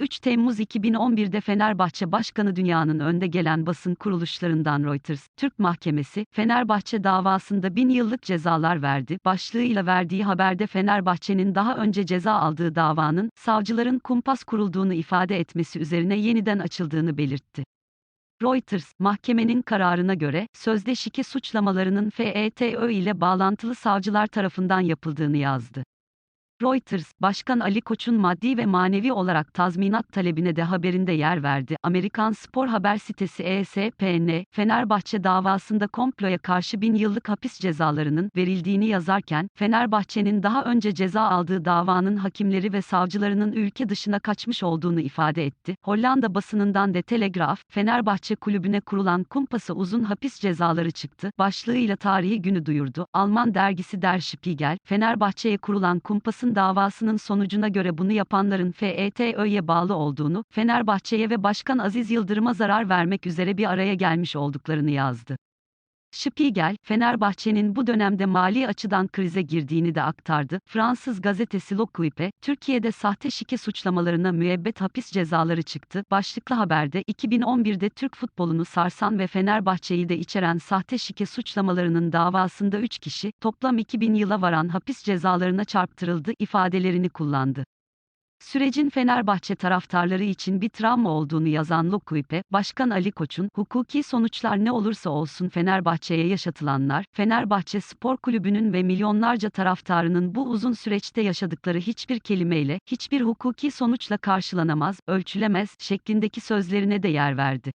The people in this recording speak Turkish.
3 Temmuz 2011'de Fenerbahçe Başkanı dünyanın önde gelen basın kuruluşlarından Reuters, Türk Mahkemesi, Fenerbahçe davasında bin yıllık cezalar verdi. Başlığıyla verdiği haberde Fenerbahçe'nin daha önce ceza aldığı davanın, savcıların kumpas kurulduğunu ifade etmesi üzerine yeniden açıldığını belirtti. Reuters, mahkemenin kararına göre, sözde şike suçlamalarının FETÖ ile bağlantılı savcılar tarafından yapıldığını yazdı. Reuters, Başkan Ali Koç'un maddi ve manevi olarak tazminat talebine de haberinde yer verdi. Amerikan spor haber sitesi ESPN, Fenerbahçe davasında komploya karşı bin yıllık hapis cezalarının verildiğini yazarken, Fenerbahçe'nin daha önce ceza aldığı davanın hakimleri ve savcılarının ülke dışına kaçmış olduğunu ifade etti. Hollanda basınından de Telegraf, Fenerbahçe kulübüne kurulan kumpasa uzun hapis cezaları çıktı, başlığıyla tarihi günü duyurdu. Alman dergisi Der Spiegel, Fenerbahçe'ye kurulan kumpasın davasının sonucuna göre bunu yapanların FETÖ'ye bağlı olduğunu, Fenerbahçe'ye ve Başkan Aziz Yıldırım'a zarar vermek üzere bir araya gelmiş olduklarını yazdı. Spiegel, Fenerbahçe'nin bu dönemde mali açıdan krize girdiğini de aktardı. Fransız gazetesi L'Equipe, Türkiye'de sahte şike suçlamalarına müebbet hapis cezaları çıktı. Başlıklı haberde 2011'de Türk futbolunu sarsan ve Fenerbahçe'yi de içeren sahte şike suçlamalarının davasında 3 kişi, toplam 2000 yıla varan hapis cezalarına çarptırıldı ifadelerini kullandı. Sürecin Fenerbahçe taraftarları için bir travma olduğunu yazan L'Equipe, Başkan Ali Koç'un, hukuki sonuçlar ne olursa olsun Fenerbahçe'ye yaşatılanlar, Fenerbahçe Spor Kulübü'nün ve milyonlarca taraftarının bu uzun süreçte yaşadıkları hiçbir kelimeyle, hiçbir hukuki sonuçla karşılanamaz, ölçülemez şeklindeki sözlerine de yer verdi.